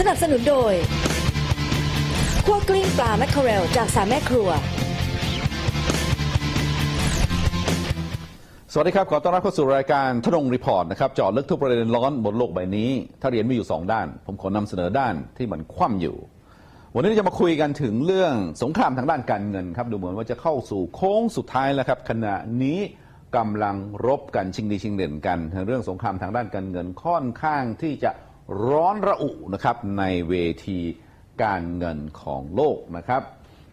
สนับสนุนโดยคั่วกลิ้งปลาแมคเคอเรลจากสามแม่ครัว สวัสดีครับ ขอต้อนรับเข้าสู่รายการทนงรีพอร์ตนะครับเจาะลึกทุกประเด็นร้อนบนโลกใบนี้ ถ้าเรียนมีอยู่ 2 ด้าน ผมขอนำเสนอด้านที่มันคว่ำอยู่ วันนี้จะมาคุยกันถึงเรื่องสงครามทางด้านการเงินครับ ดูเหมือนว่าจะเข้าสู่โค้งสุดท้ายแล้วครับ ขณะนี้กำลังรบกันชิงดีชิงเด่นกันเรื่องสงครามทางด้านการเงินค่อนข้างที่จะ ร้อนระอุนะครับในเวทีการเงินของโลกนะครับ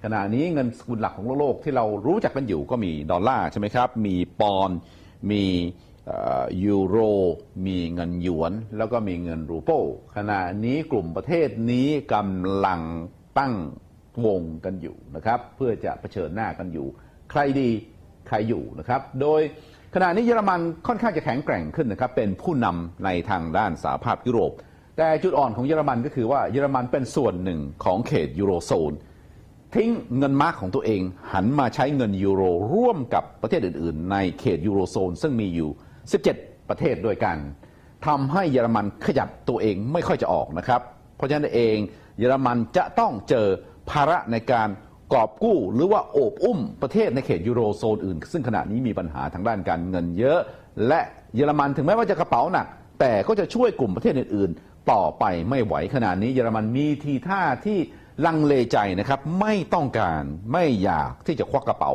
ขณะนี้เงินสกุลหลักของโลกที่เรารู้จักกันอยู่ก็มีดอลลาร์ใช่ไหมครับ มีปอนด์มียูโร มีเงินหยวน แล้วก็มีเงินรูเปิลขณะนี้กลุ่มประเทศนี้กำลังตั้งวงกันอยู่นะครับ เพื่อจะเผชิญหน้ากันอยู่ ใครดี ใครอยู่นะครับ โดยขณะนี้เยอรมันค่อนข้างจะแข็งแกร่งขึ้นนะครับ เป็นผู้นำในทางด้านสหภาพยุโรป แต่จุดอ่อนของเยอรมันก็คือว่าเยอรมันเป็นส่วนหนึ่งของเขตยูโรโซน ทิ้งเงินมาร์กของตัวเอง หันมาใช้เงินยูโรร่วมกับประเทศอื่น ๆ ในเขตยูโรโซน ซึ่งมีอยู่ 17 ประเทศด้วยกันทำให้เยอรมันขยับตัวเองไม่ค่อยจะออกนะครับ เพราะฉะนั้นเองเยอรมันจะต้องเจอภาระในการ กอบกู้หรือว่าโอบอุ้มประเทศในเขตยูโรโซนอื่น ซึ่งขณะนี้มีปัญหาทางด้านการเงินเยอะ และเยอรมันถึงแม้ว่าจะกระเป๋าหนัก แต่ก็จะช่วยกลุ่มประเทศอื่น ๆ ต่อไปไม่ไหวขนาดนี้เยอรมันมีทีท่าที่ลังเลใจนะครับไม่ต้องการไม่อยากที่จะควักกระเป๋า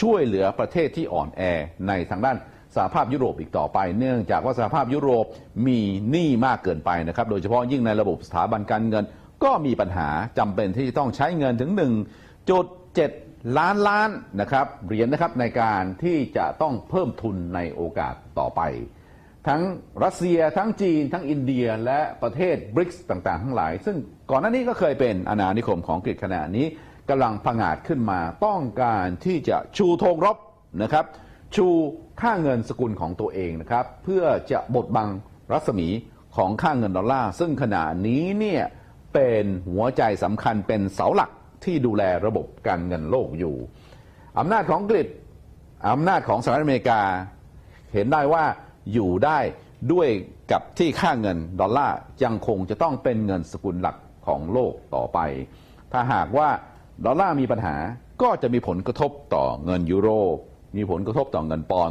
ช่วยเหลือประเทศที่อ่อนแอในทางด้านสหภาพยุโรปอีกต่อไป เนื่องจากว่าสหภาพยุโรปมีหนี้มากเกินไปนะครับโดยเฉพาะยิ่งในระบบสถาบันการเงิน ก็มีปัญหาจำเป็นที่จะต้องใช้เงินถึง 1.7ล้านล้านนะครับเหรียญนะครับในการที่จะต้องเพิ่มทุนในโอกาสต่อไป ทั้งรัสเซียทั้งจีน ทั้งอินเดียและประเทศบริกส์ต่างๆ ทั้งหลาย ซึ่งก่อนหน้านี้ก็เคยเป็นอาณานิคมของอังกฤษขณะนี้กำลังผงาดขึ้นมาต้องการที่จะชูธงรบนะครับ ชูค่าเงินสกุลของตัวเองนะครับ เพื่อจะบดบังรัศมีของค่าเงินดอลลาร์ซึ่งขณะนี้เนี่ยเป็นหัวใจสำคัญเป็นเสาหลัก ที่ดูแลระบบการเงินโลกอยู่อำนาจของอังกฤษอำนาจของสหรัฐอเมริกา เห็นได้ว่าอยู่ได้ด้วยกับที่ค่าเงินดอลลาร์ยังคงจะต้องเป็นเงินสกุลหลักของโลกต่อไป ถ้าหากว่าดอลลาร์มีปัญหาก็จะมีผลกระทบต่อเงินยูโร มีผลกระทบต่อเงินปอน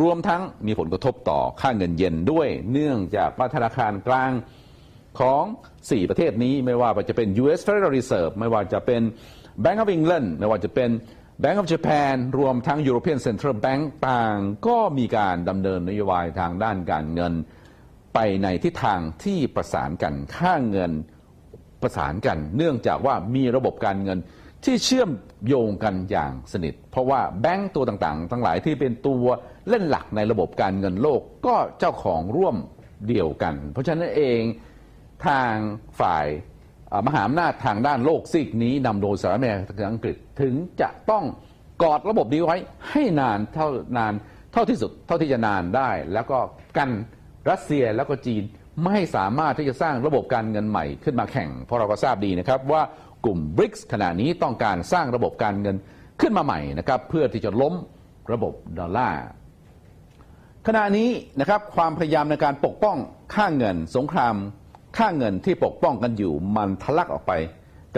รวมทั้งมีผลกระทบต่อค่าเงินเยนด้วย เนื่องจากว่าธนาคารกลาง ของ 4 ประเทศนี้ไม่ว่าจะเป็น US Federal Reserve ไม่ว่าจะเป็น Bank of England ไม่ว่าจะเป็น Bank of Japan รวมทั้ง European Central Bank ต่างก็มีการดำเนินนโยบายทางด้านการเงิน ไปในทิศทางที่ประสานกันค่าเงินประสานกัน เนื่องจากว่ามีระบบการเงินที่เชื่อมโยงกันอย่างสนิท เพราะว่าแบงก์ตัวต่างๆ ทั้งหลายที่เป็นตัวเล่นหลักในระบบการเงินโลกก็เจ้าของร่วมเดียวกัน เพราะฉะนั้นเอง ทางฝ่ายมหาอำนาจทางด้านโลกซีกนี้นำโดยสหรัฐอเมริกากับอังกฤษถึงจะต้องกอดระบบนี้ไว้ให้นานเท่านานเท่าที่สุดเท่าที่จะนานได้ แล้วก็กันรัสเซียแล้วก็จีนไม่สามารถที่จะสร้างระบบการเงินใหม่ขึ้นมาแข่ง เพราะเราก็ทราบดีนะครับว่ากลุ่มบริกส์ขณะนี้ต้องการสร้างระบบการเงินขึ้นมาใหม่นะครับเพื่อที่จะล้มระบบดอลลาร์ขณะนี้นะครับความพยายามในการปกป้องค่าเงิน สงคราม ค่าเงินที่ปกป้องกันอยู่มันทะลักออกไป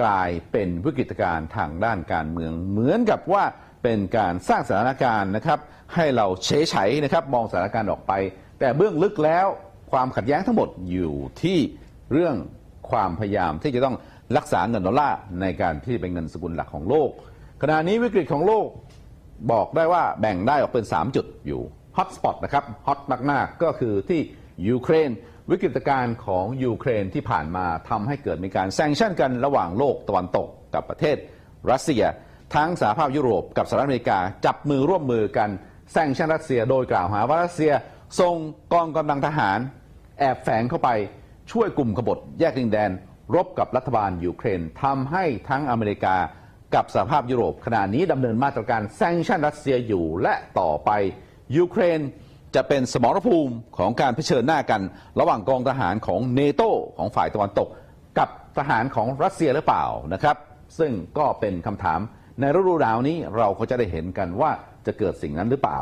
กลายเป็นวิกฤตการณ์ทางด้านการเมือง เหมือนกับว่าเป็นการสร้างสถานการณ์นะครับ ให้เราเฉยเฉยนะครับ มองสถานการณ์ออกไป แต่เบื้องลึกแล้วความขัดแย้งทั้งหมดอยู่ที่เรื่องความพยายามที่จะต้องรักษาเงินดอลลาร์ในการที่เป็นเงินสกุลหลักของโลก ขณะนี้วิกฤตของโลกบอกได้ว่าแบ่งได้ออกเป็น 3 จุดอยู่ฮอตสปอตนะครับฮอตมากๆ ก็คือที่ ยูเครน วิกฤตการณ์ของยูเครนที่ผ่านมาทำให้เกิดมีการแซงชั่นกันระหว่างโลกตะวันตกกับประเทศรัสเซีย ทั้งสหภาพยุโรปกับสหรัฐอเมริกาจับมือร่วมมือกันแซงชั่นรัสเซียโดยกล่าวหาว่ารัสเซียส่งกองกำลังทหาร แอบแฝงเข้าไปช่วยกลุ่มขบฏแยกดินแดน รบกับรัฐบาลยูเครนทำให้ทั้งอเมริกากับสหภาพยุโรปขณะนี้ดำเนินมาตรการแซงชั่นรัสเซียอยู่และต่อไปยูเครน จะเป็นสมรภูมิของการเผชิญหน้ากัน ระหว่างกองทหารของเนโตของฝ่ายตะวันตก กับทหารของรัสเซียหรือเปล่านะครับ ซึ่งก็เป็นคำถามในฤดูหนาวนี้เราก็จะได้เห็นกันว่าจะเกิดสิ่งนั้นหรือเปล่า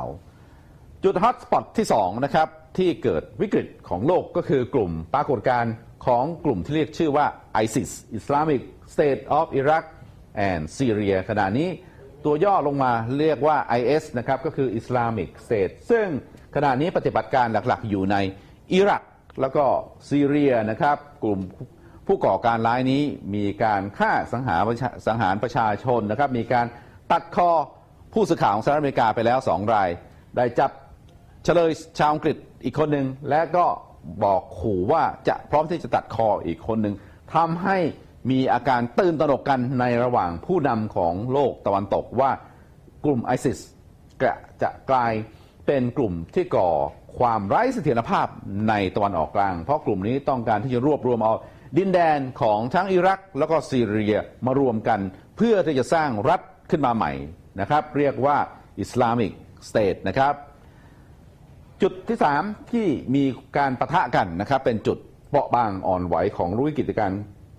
จุดฮอตสปอตที่2นะครับที่เกิดวิกฤตของโลกก็คือกลุ่มปรากฏการณ์ของกลุ่มที่เรียกชื่อว่า ISIS Islamic State of Iraq and Syria ขณะนี้ ตัวย่อลงมาเรียกว่า IS นะครับก็คือ Islamic State ซึ่งขณะนี้ปฏิบัติการหลักๆ อยู่ในอิรักแล้วก็ซีเรียนะครับกลุ่มผู้ก่อการร้ายนี้มีการฆ่าสังหารประชาสังหารประชาชนนะครับมีการตัดคอผู้สื่อข่าวของสหรัฐอเมริกาไปแล้วสองราย ได้จับเฉลยชาวอังกฤษอีกคนหนึ่งและก็บอกขู่ว่าจะพร้อมที่จะตัดคออีกคนหนึ่งทำให้ มีอาการตื่นตระหนกกันในระหว่างผู้นำของโลกตะวันตกว่ากลุ่มไอซิสจะกลายเป็นกลุ่มที่ก่อความไร้เสถียรภาพในตะวันออกกลาง เพราะกลุ่มนี้ต้องการที่จะรวบรวมเอาดินแดนของทั้งอิรักแล้วก็ซีเรียมารวมกัน เพื่อที่จะสร้างรัฐขึ้นมาใหม่นะครับ เรียกว่าอิสลามิกสเตทนะครับ จุดที่ 3 ที่มีการประทะกันนะครับ เป็นจุดเปราะบางอ่อนไหวของรุวิกิจการ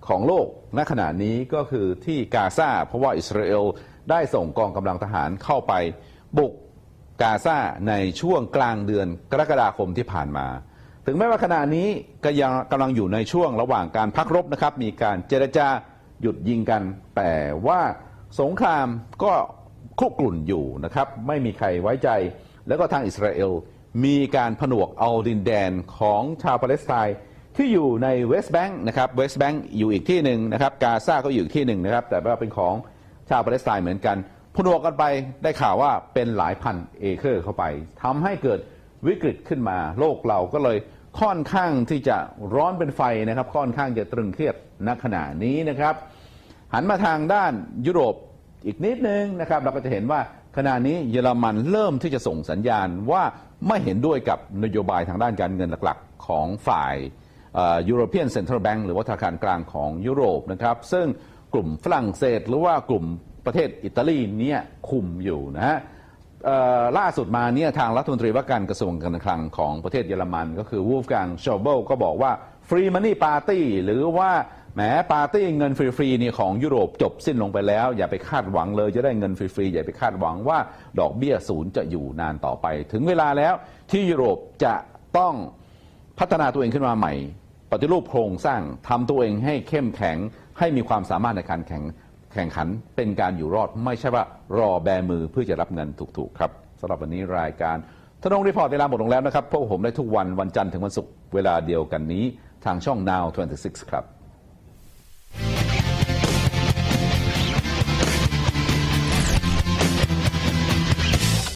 ของโลกณขณะนี้ก็คือที่กาซาเพราะว่าอิสราเอลได้ส่งกองกำลังทหารเข้าไปบุกกาซาในช่วงกลางเดือนกรกฎาคมที่ผ่านมา ถึงแม้ว่าขณะนี้ก็ยังกำลังอยู่ในช่วงระหว่างการพักรบนะครับ มีการเจรจาหยุดยิงกัน แต่ว่าสงครามก็คุกกลุ่นอยู่นะครับ ไม่มีใครไว้ใจ แล้วก็ทางอิสราเอลมีการผนวกเอาดินแดนของชาวปาเลสไตน์ ที่อยู่ในเวสต์แบงค์นะครับเวสต์แบงค์อยู่อีกที่หนึ่งนะครับกาซาก็อยู่อีกที่หนึ่งนะครับ แต่ว่าเป็นของชาวปาเลสไตน์เหมือนกันผนวกกันไปได้ข่าวว่าเป็นหลายพันเอเคอร์เข้าไปทำให้เกิดวิกฤตขึ้นมา โลกเราก็เลยค่อนข้างที่จะร้อนเป็นไฟนะครับ ค่อนข้างจะตรึงเครียดณขณะนี้นะครับ หันมาทางด้านยุโรปอีกนิดนึงนะครับเราก็จะเห็นว่าขณะนี้เยอรมันเริ่มที่จะส่งสัญญาณว่าไม่เห็นด้วยกับนโยบายทางด้านการเงินหลักๆ ของฝ่าย ยูโรเปียนเซ็นทรัลแบงก์หรือว่าธนาคารกลางของยุโรปนะครับ ซึ่งกลุ่มฝรั่งเศสหรือว่ากลุ่มประเทศอิตาลีเนี่ยคุมอยู่นะฮะล่าสุดมาเนี่ยทางรัฐมนตรีว่าการกระทรวงการคลังของประเทศเยอรมัน ก็คือวูฟกังชอเบิลก็บอกว่าฟรีมันนี่ปาร์ตี้หรือว่าแหมปาร์ตี้เงินฟรีๆนี่ของยุโรปจบสิ้นลงไปแล้ว อย่าไปคาดหวังเลยจะได้เงินฟรีๆอย่าไปคาดหวังว่าดอกเบี้ยศูนย์จะอยู่นานต่อไป ถึงเวลาแล้วที่ยุโรปจะต้อง พัฒนาตัวเองขึ้นมาใหม่ ปฏิรูปโครงสร้างทำตัวเองให้เข้มแข็งให้มีความสามารถในการแข่งแข่งขันเป็นการอยู่รอดไม่ใช่ว่ารอแบมือเพื่อจะรับเงินถูกๆครับสำหรับวันนี้รายการทนงรีพอร์ตเวลาหมดลงแล้วนะครับพบผมได้ทุกวันวันจันทร์ถึงวันศุกร์เวลาเดียวกันนี้ทางช่อง Now 26 ครับ